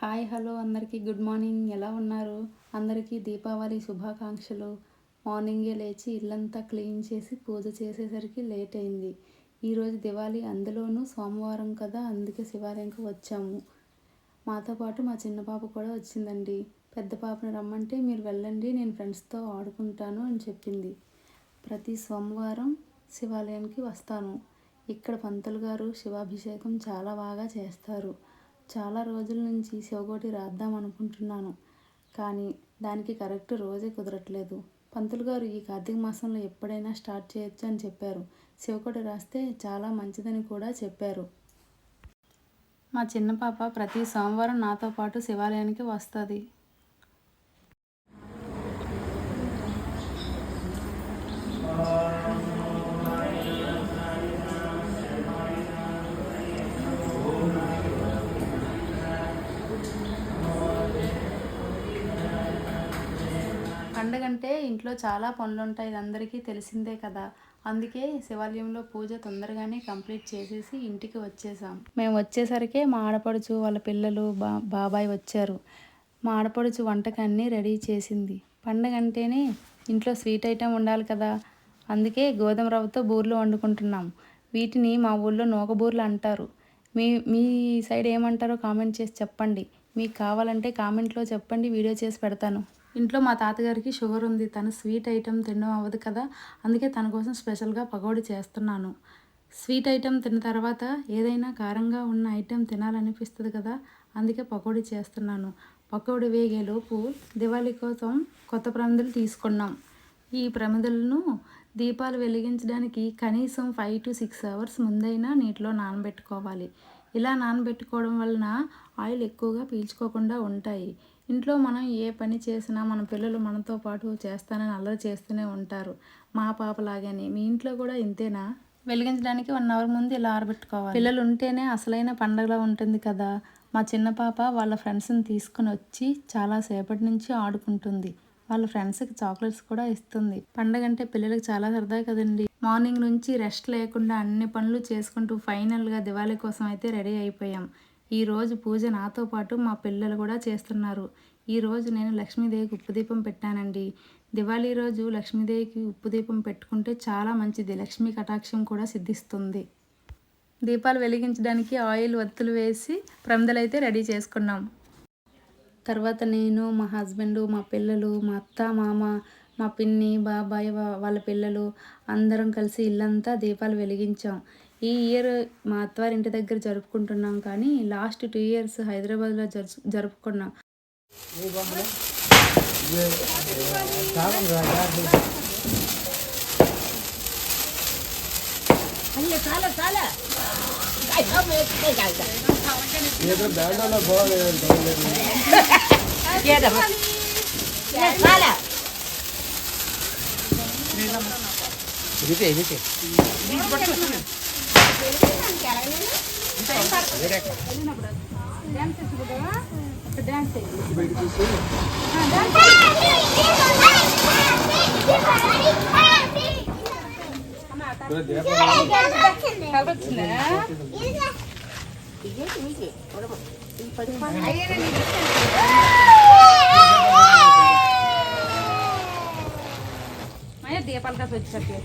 Hi hello అందరికీ good morning. ఎలా ఉన్నారు? అందరికీ దీపావళి శుభాకాంక్షలు. మార్నింగే లేచి ఇల్లంతా క్లీన్ చేసి పూజ చేసేసరికి లేట్ అయింది. ఈరోజు దివాళీ అందులోనూ సోమవారం కదా అందుకే శివాలయంకి వచ్చాము. మాతో పాటు మా చిన్న పాప కూడా వచ్చిందండి. పెద్ద పాపను రమ్మంటే మీరు వెళ్ళండి నేను ఫ్రెండ్స్తో ఆడుకుంటాను అని చెప్పింది. ప్రతి సోమవారం శివాలయానికి వస్తాను. ఇక్కడ పంతులు గారు శివాభిషేకం చాలా బాగా చేస్తారు. చాలా రోజుల నుంచి శివకోటి రాద్దాం అనుకుంటున్నాను. కానీ దానికి కరెక్ట్ రోజే కుదరట్లేదు. పంతులు గారు ఈ కార్తీక మాసంలో ఎప్పుడైనా స్టార్ట్ చేయొచ్చు అని చెప్పారు. శివకోటి రాస్తే చాలా మంచిదని కూడా చెప్పారు. మా చిన్న పాప ప్రతి సోమవారం నాతో పాటు శివాలయానికి వస్తుంది. పండగంటే ఇంట్లో చాలా పనులు ఉంటాయి ఇది అందరికీ తెలిసిందే కదా. అందుకే శివాలయంలో పూజ తొందరగానే కంప్లీట్ చేసేసి ఇంటికి వచ్చేసాం. మేము వచ్చేసరికి మా ఆడపడుచు వాళ్ళ పిల్లలు బా బాబాయ్ వచ్చారు. మా ఆడపడుచు వంటకాన్ని రెడీ చేసింది. పండగ అంటేనే ఇంట్లో స్వీట్ ఐటెం ఉండాలి కదా. అందుకే గోధుమ రవ్వతో బూర్లు వండుకుంటున్నాం. వీటిని మా ఊళ్ళో నూకబూర్లు అంటారు. మీ మీ సైడ్ ఏమంటారో కామెంట్ చేసి చెప్పండి. మీకు కావాలంటే కామెంట్లో చెప్పండి వీడియో చేసి పెడతాను. ఇంట్లో మా తాతగారికి షుగర్ ఉంది. తను స్వీట్ ఐటెం తినడం అవ్వదు కదా. అందుకే తన కోసం స్పెషల్గా పకోడీ చేస్తున్నాను. స్వీట్ ఐటెం తిన్న తర్వాత ఏదైనా కారంగా ఉన్న ఐటెం తినాలనిపిస్తుంది కదా. అందుకే పకోడీ చేస్తున్నాను. పకోడీ వేగేలోపు దివాళీ కోసం కొత్త ప్రమిదలు తీసుకున్నాం. ఈ ప్రమిదలను దీపాలు వెలిగించడానికి కనీసం ఫైవ్ టు సిక్స్ అవర్స్ ముందైనా నీటిలో నానబెట్టుకోవాలి. ఇలా నానబెట్టుకోవడం వలన ఆయిల్ ఎక్కువగా పీల్చుకోకుండా ఉంటాయి. ఇంట్లో మనం ఏ పని చేసినా మన పిల్లలు మనతో పాటు చేస్తానని అల్లరి చేస్తూనే ఉంటారు. మా పాప లాగానే మీ ఇంట్లో కూడా ఇంతేనా? వెలిగించడానికి వన్ అవర్ ముందు ఇలా ఆరబెట్టుకోవాలి. పిల్లలు ఉంటేనే అసలైన పండగలా ఉంటుంది కదా. మా చిన్న పాప వాళ్ళ ఫ్రెండ్స్ని తీసుకుని వచ్చి చాలా సేపటి నుంచి ఆడుకుంటుంది. వాళ్ళ ఫ్రెండ్స్కి చాక్లెట్స్ కూడా ఇస్తుంది. పండగ అంటే పిల్లలకి చాలా సరదా కదండి. మార్నింగ్ నుంచి రెస్ట్ లేకుండా అన్ని పనులు చేసుకుంటూ ఫైనల్గా దివాళీ కోసం అయితే రెడీ అయిపోయాం. ఈరోజు పూజ నాతో పాటు మా పిల్లలు కూడా చేస్తున్నారు. ఈరోజు నేను లక్ష్మీదేవికి ఉప్పు దీపం పెట్టానండి. దివాళీ రోజు లక్ష్మీదేవికి ఉప్పు దీపం పెట్టుకుంటే చాలా మంచిది. లక్ష్మీ కటాక్షం కూడా సిద్ధిస్తుంది. దీపాలు వెలిగించడానికి ఆయిల్ వత్తులు వేసి ప్రమిదలైతే రెడీ చేసుకున్నాం. తర్వాత నేను మా హస్బెండ్ మా పిల్లలు మా అత్త మామ మా పిన్ని బాబాయ్ వాళ్ళ పిల్లలు అందరం కలిసి ఇల్లంతా దీపాలు వెలిగించాం. ఈ ఇయర్ మా అత్తవారి ఇంటి దగ్గర జరుపుకుంటున్నాం కానీ లాస్ట్ టూ ఇయర్స్ హైదరాబాద్లో జరు జరుపుకున్నాం. ఇది ఇది దీపాలు కాసి వచ్చేసరికి